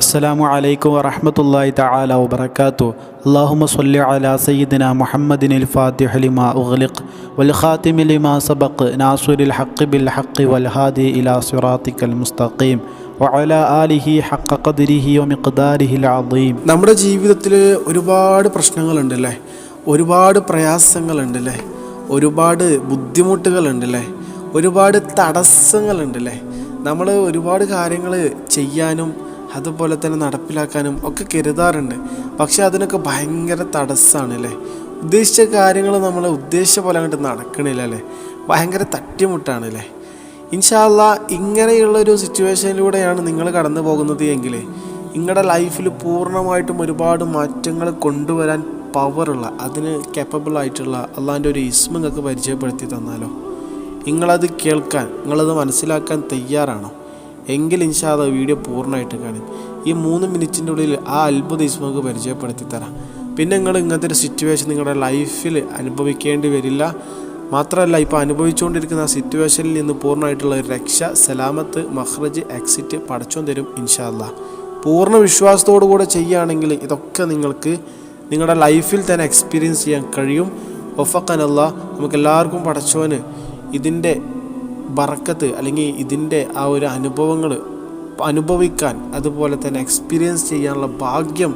അസ്സാം വലൈക്കും വറഹമത്തല്ലാഹി തആല വാത്തു അള്ളാഹുമ സല്ലി അലാ സയ്യിദിന മുഹമ്മദിൻ അൽ ഫാത്തിഹ ലിമാ ഉഗ്ലിഖ് വൽ ഖാതിമി ലിമാ സബഖ് നാസുരിൽ ഹഖ് ബിൽ ഹഖ് വൽ ഹാദി ഇലാ സിറാത്തിക്കൽ മുസ്തഖീം വഅല ആലിഹി ഹഖ ഖദ്രിഹി വമിഖ്ദാരിഹി അൽ നമ്മുടെ ജീവിതത്തിൽ ഒരുപാട് പ്രശ്നങ്ങളുണ്ടല്ലേ ഒരുപാട് പ്രയാസങ്ങളുണ്ടല്ലേ ഒരുപാട് ബുദ്ധിമുട്ടുകളുണ്ടല്ലേ ഒരുപാട് തടസ്സങ്ങളുണ്ടല്ലേ? നമ്മൾ ഒരുപാട് കാര്യങ്ങൾ ചെയ്യാനും അതുപോലെ തന്നെ നടപ്പിലാക്കാനും ഒക്കെ കരുതാറുണ്ട്. പക്ഷെ അതിനൊക്കെ ഭയങ്കര തടസ്സമാണ് അല്ലേ ഉദ്ദേശിച്ച കാര്യങ്ങൾ നമ്മൾ ഉദ്ദേശിച്ച പോലെ അങ്ങോട്ട് നടക്കണില്ല അല്ലേ ഭയങ്കര തട്ടിമുട്ടാണ് അല്ലേ ഇൻഷാല്ല ഇങ്ങനെയുള്ള ഒരു സിറ്റുവേഷനിലൂടെയാണ് നിങ്ങൾ കടന്നു പോകുന്നത് എങ്കിൽ നിങ്ങളുടെ ലൈഫിൽ പൂർണമായിട്ടും ഒരുപാട് മാറ്റങ്ങൾ കൊണ്ടുവരാൻ പവറുള്ള അതിന് കേപ്പബിൾ ആയിട്ടുള്ള അള്ളാന്റെ ഒരു ഇസ്മ നിങ്ങൾക്ക് പരിചയപ്പെടുത്തി തന്നാലോ? നിങ്ങളത് കേൾക്കാൻ നിങ്ങളത് മനസ്സിലാക്കാൻ തയ്യാറാണോ. എങ്കിൽ ഇൻഷാ അത് വീഡിയോ പൂർണമായിട്ട് കാണും. ഈ മൂന്ന് മിനിറ്റിന്റെ ഉള്ളിൽ ആ അത്ഭുത ഇസ്മ നിങ്ങൾക്ക് പരിചയപ്പെടുത്തി തരാം. പിന്നെ നിങ്ങൾ ഇങ്ങനത്തെ ഒരു സിറ്റുവേഷൻ നിങ്ങളുടെ ലൈഫിൽ അനുഭവിക്കേണ്ടി വരില്ല. മാത്രമല്ല ഇപ്പോൾ അനുഭവിച്ചുകൊണ്ടിരിക്കുന്ന ആ സിറ്റുവേഷനിൽ നിന്ന് പൂർണമായിട്ടുള്ള രക്ഷ സലാമത്ത് മഹ്റജ് എക്സിറ്റ് പടച്ചോൻ തരും ഇൻഷാല്ല പൂർണ വിശ്വാസത്തോടു കൂടെ ചെയ്യുകയാണെങ്കിൽ ഇതൊക്കെ നിങ്ങൾക്ക് നിങ്ങളുടെ ലൈഫിൽ തന്നെ എക്സ്പീരിയൻസ് ചെയ്യാൻ കഴിയും. ഒഫക്കനല്ല നമുക്ക് എല്ലാവർക്കും പടച്ചോന് ഇതിന്റെ ബറക്കത്ത് അല്ലെങ്കിൽ ഇതിന്റെ ആ ഒരു അനുഭവങ്ങൾ അനുഭവിക്കാൻ അതുപോലെ തന്നെ എക്സ്പീരിയൻസ് ചെയ്യാനുള്ള ഭാഗ്യം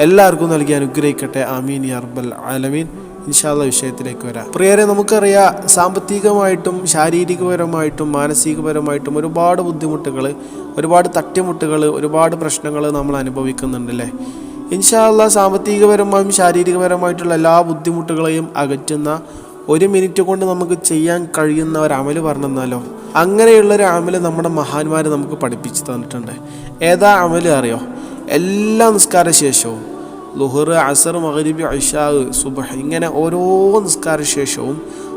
എല്ലാവർക്കും നൽകി അനുഗ്രഹിക്കട്ടെ. ആമീൻ അർബൽ അലമീൻ ഇൻഷാല്ല വിഷയത്തിലേക്ക് വരാം. പ്രിയരെ നമുക്കറിയാം സാമ്പത്തികമായിട്ടും ശാരീരികപരമായിട്ടും മാനസികപരമായിട്ടും ഒരുപാട് ബുദ്ധിമുട്ടുകൾ ഒരുപാട് തട്ടിമുട്ടുകൾ ഒരുപാട് പ്രശ്നങ്ങൾ നമ്മൾ അനുഭവിക്കുന്നുണ്ടല്ലേ ഇൻഷാല്ല സാമ്പത്തികപരമായും ശാരീരികപരമായിട്ടുള്ള എല്ലാ ബുദ്ധിമുട്ടുകളെയും അകറ്റുന്ന ഒരു മിനിറ്റ് കൊണ്ട് നമുക്ക് ചെയ്യാൻ കഴിയുന്ന ഒരു അമൽ പറഞ്ഞെന്നാലോ? അങ്ങനെയുള്ള ഒരു അമൽ നമ്മുടെ മഹാന്മാർ നമുക്ക് പഠിപ്പിച്ചു തന്നിട്ടുണ്ട്. ഏതാ അമൽ അറിയോ? എല്ലാ നിസ്കാര ശേഷവും ലുഹർ അസർ മഹരിബി അഷാഹ് സുബഹ് ഇങ്ങനെ ഓരോ നിസ്കാര ശേഷവും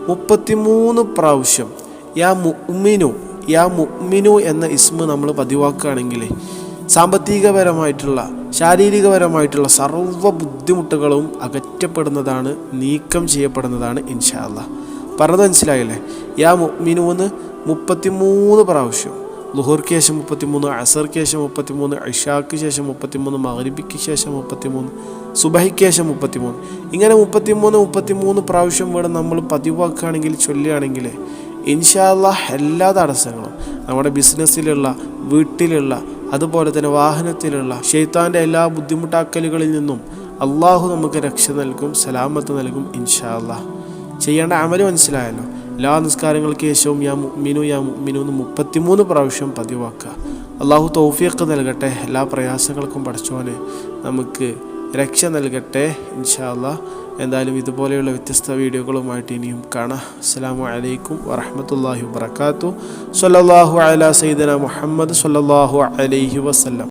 മുപ്പത്തിമൂന്ന് പ്രാവശ്യം യാ മുഅ്മിനു യാ മുഅ്മിനു എന്ന ഇസ്മ നമ്മൾ പതിവാക്കുകയാണെങ്കിൽ സാമ്പത്തികപരമായിട്ടുള്ള ശാരീരികപരമായിട്ടുള്ള സർവ ബുദ്ധിമുട്ടുകളും അകറ്റപ്പെടുന്നതാണ് നീക്കം ചെയ്യപ്പെടുന്നതാണ് ഇൻഷാല്ല പറഞ്ഞത് മനസ്സിലായില്ലേ? യാ മിനുവെന്ന് മുപ്പത്തിമൂന്ന് പ്രാവശ്യം ലുഹൂർക്ക് ശേഷം മുപ്പത്തിമൂന്ന് അസർക്ക് ശേഷം മുപ്പത്തിമൂന്ന് ഇഷാക്ക് ശേഷം മുപ്പത്തിമൂന്ന് മഹരിബിക്ക് ശേഷം മുപ്പത്തിമൂന്ന് സുബഹിക്ക് ശേഷം മുപ്പത്തിമൂന്ന്. ഇങ്ങനെ മുപ്പത്തിമൂന്ന് മുപ്പത്തിമൂന്ന് പ്രാവശ്യം വേണം നമ്മൾ പതിവാക്കുകയാണെങ്കിൽ ചൊല്ലുകയാണെങ്കിൽ ഇൻഷാല്ല എല്ലാ തടസ്സങ്ങളും നമ്മുടെ ബിസിനസ്സിലുള്ള വീട്ടിലുള്ള അതുപോലെ തന്നെ വാഹനത്തിലുള്ള ഷെയ്ത്താന്റെ എല്ലാ ബുദ്ധിമുട്ടാക്കലുകളിൽ നിന്നും അള്ളാഹു നമുക്ക് രക്ഷ നൽകും സലാമത്ത് നൽകും ഇൻഷാ അല്ലാ ചെയ്യേണ്ട അമൽ മനസ്സിലായല്ലോ? എല്ലാ നിസ്കാരങ്ങൾക്ക് ശേഷവും യാ മിനു യാ മിനു എന്ന് മുപ്പത്തിമൂന്ന് പ്രാവശ്യം പതിവാക്കുക. അള്ളാഹു തൗഫീഖ് നൽകട്ടെ എല്ലാ പ്രയാസങ്ങൾക്കും പഠിച്ചോനെ നമുക്ക് രക്ഷ നൽകട്ടെ ഇൻഷാല്ല എന്തായാലും ഇതുപോലെയുള്ള വ്യത്യസ്ത വീഡിയോകളുമായിട്ട് ഇനിയും കാണാം. അസ്സാം വലൈക്കും വറഹമത്തല്ലാഹി വാത്തു സല്ലാഹു അല സൈദന മുഹമ്മദ് സല്ലാഹു അലൈഹി വസ്ലം